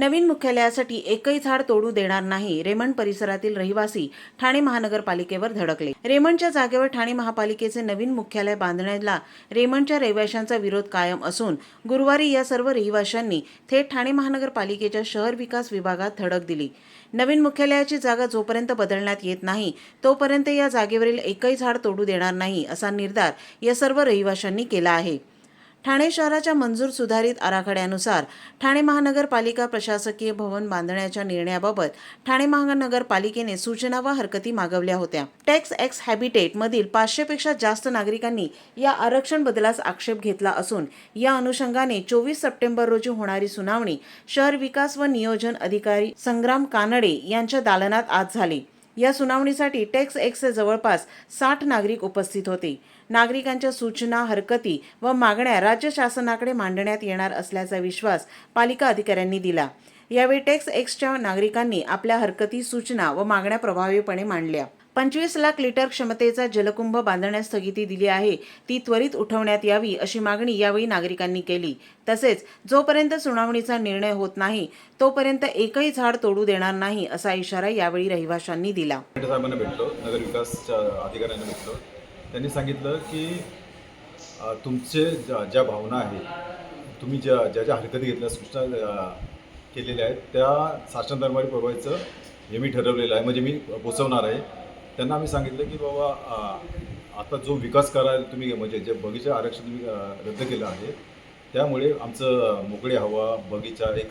नवीन मुख्यालयासाठी एकही झाड तोडू देणार नाही रेमंड परिसरातील रहिवासी ठाणे महानगरपालिकेवर धडकले. रेमंडच्या जागेवर ठाणे महापालिकेचे नवीन मुख्यालय बांधण्याला रेमंडच्या रहिवाशांचा विरोध कायम असून गुरुवारी या सर्व रहिवाशांनी थेट ठाणे महानगरपालिकेच्या शहर विकास विभागात धडक दिली. नवीन मुख्यालयाची जागा जोपर्यंत बदलण्यात येत नाही तोपर्यंत या जागेवरील एकही झाड तोडू देणार नाही असा निर्धार या सर्व रहिवाशांनी केला आहे. ठाणे शहराच्या मंजूर सुधारित आराखड्यानुसार ठाणे महानगरपालिका प्रशासकीय भवन बांधण्याच्या निर्णयाबाबत ठाणे महानगरपालिकेने सूचना व हरकती मागवल्या होत्या. टॅक्स एक्स हॅबिटेट मधील पाचशेपेक्षा जास्त नागरिकांनी या आरक्षण बदलास आक्षेप घेतला असून या अनुषंगाने चोवीस सप्टेंबर रोजी होणारी सुनावणी शहर विकास व नियोजन अधिकारी संग्राम कानडे यांच्या दालनात आज झाली. या सुनावणीसाठी टेक्स एक्सचे जवळपास साठ नागरिक उपस्थित होते. नागरिकांच्या सूचना हरकती व मागण्या राज्य शासनाकडे मांडण्यात येणार असल्याचा विश्वास पालिका अधिकाऱ्यांनी दिला. यावेळी टेक्स एक्सच्या नागरिकांनी आपल्या हरकती सूचना व मागण्या प्रभावीपणे मांडल्या. पंचवीस लाख लिटर क्षमतेचा जलकुंभ बांधण्यास स्थगिती दिली आहे. ती त्वरित उठवण्यात यावी अशी मागणी यावेळी नागरिकांनी केली. तसेच जोपर्यंत सुनावणीचा निर्णय होत नाही तोपर्यंत एकही झाड तोडू देणार नाही असा इशारा यावेळी रहिवाशांनी दिला. साहेबांना भेटलो नगर विकासच्या अधिकाऱ्यांना भेटलो. त्यांनी सांगितलं की तुमचे ज्या ज्या भावना आहेत तुम्ही ज्या ज्या ज्या हरकती घेतल्या सूचना केलेल्या आहेत त्या शासन दरबारी पुरवायचं हे मी ठरवलेलं आहे. म्हणजे मी पोचवणार आहे. त्यांना आम्ही सांगितलं की बाबा आता जो विकास करायला तुम्ही म्हणजे जे बगीचा आरक्षण तुम्ही रद्द केलं आहे त्यामुळे आमचं मोकळी हवा बगीचा एक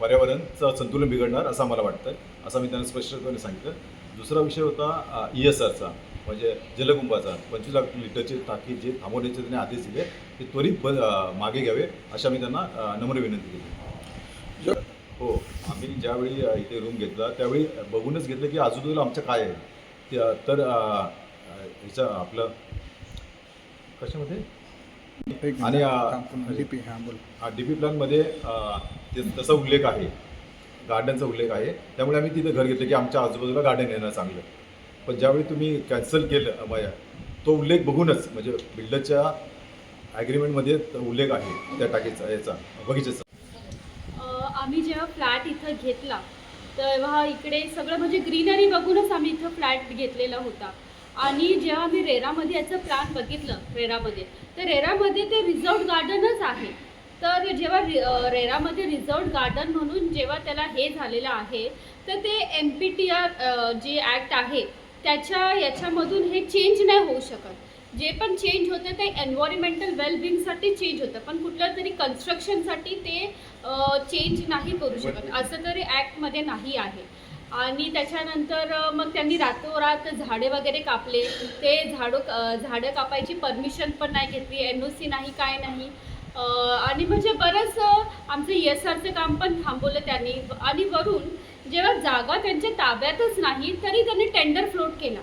पर्यावरणचं संतुलन बिघडणार असं मला वाटतं असं मी त्यांना स्पष्टपणे सांगितलं. दुसरा विषय होता ई एस आरचा म्हणजे जलकुंभाचा पंचवीस लाख लिटरची टाकी जे थांबवण्याचे त्यांनी आदेश दिले ते त्वरित ब मागे घ्यावे अशा मी त्यांना नम्र विनंती केली. हो आम्ही ज्यावेळी इथे रूम घेतला त्यावेळी बघूनच घेतलं की आजूबाजूला आमचं काय आहे. त्या- तर ह्याचं आपलं कशामध्ये? आणि, हां बोल. डी पी प्लॅनमध्ये तसा उल्लेख आहे. गार्डनचा उल्लेख आहे. त्यामुळे आम्ही तिथं घर घेतलं की आमच्या आजूबाजूला गार्डन येणं चांगलं. पण ज्यावेळी तुम्ही कॅन्सल केलं अ, तो उल्लेख बघूनच म्हणजे बिल्डरच्या ॲग्रीमेंटमध्ये उल्लेख आहे त्या टाकीचा याचा बगीचाचा आम्ही जेव्हा फ्लॅट इथं घेतला तेव्हा इकडे सगळं म्हणजे ग्रीनरी बघूनच आम्ही इथं फ्लॅट घेतलेला होता. आणि जेव्हा आम्ही रेरामध्ये याचं प्लॅन बघितलं रेरामध्ये तर रेरामध्ये ते रिझॉर्ट गार्डनच आहे. तर जेव्हा रि रेरामध्ये रिझॉर्ट गार्डन म्हणून जेव्हा त्याला हे झालेलं आहे तर ते M P T R J act आहे त्याच्या याच्यामधून हे चेंज नाही होऊ शकत. जे पण चेंज होतं ते एन्व्हायरमेंटल वेलबिंगसाठी चेंज होतं. पण कुठल्या तरी कन्स्ट्रक्शनसाठी ते चेंज नाही करू शकत. असं तरी ॲक्टमध्ये नाही आहे. आणि त्याच्यानंतर मग त्यांनी रातोरात झाडे वगैरे कापले. ते झाडं झाडं कापायची परमिशन पण नाही घेतली. एन ओ सी नाही काय नाही. आणि म्हणजे बरंच आमचं एस आरचं काम पण थांबवलं त्यांनी. आणि वरून जेव्हा जागा त्यांच्या ताब्यातच नाही तरी त्यांनी टेंडर फ्लोट केला.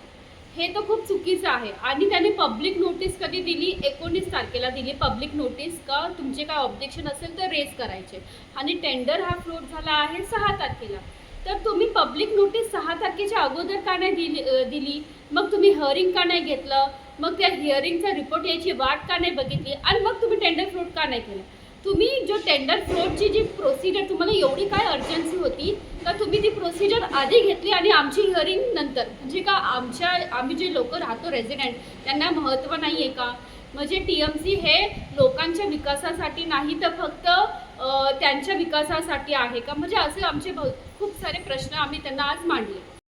हे तर खूप चुकीचं आहे. आणि त्याने पब्लिक नोटीस कधी दिली? एकोणीस तारखेला दिली. पब्लिक नोटीस का तुमचे काय ऑब्जेक्शन असेल तर रेज करायचे. आणि टेंडर हा फ्लोट झाला आहे सहा तारखेला. तर तुम्ही पब्लिक नोटीस सहा तारखेच्या अगोदर का नाही दिली दिली? मग तुम्ही हरिंग का नाही घेतलं? मग त्या हिअरिंगचा रिपोर्ट यायची वाट का नाही बघितली? आणि मग तुम्ही टेंडर फ्लोट का नाही केलं? तुम्ही जो टेंडर फ्लोटची जी प्रोसिजर तुम्हाला एवढी काय अर्जन्सी होती? तर तुम्ही ती प्रोसिजर आधी घेतली आणि आमची हिअरिंग नंतर? म्हणजे का आमच्या आम्ही जे लोक राहतो रेसिडेंट त्यांना महत्त्व नाही आहे का? म्हणजे टी एम सी हे लोकांच्या विकासासाठी नाही तर फक्त त्यांच्या विकासासाठी आहे का? म्हणजे असे आमचे भ- खूप सारे प्रश्न आम्ही त्यांना आज मांडले.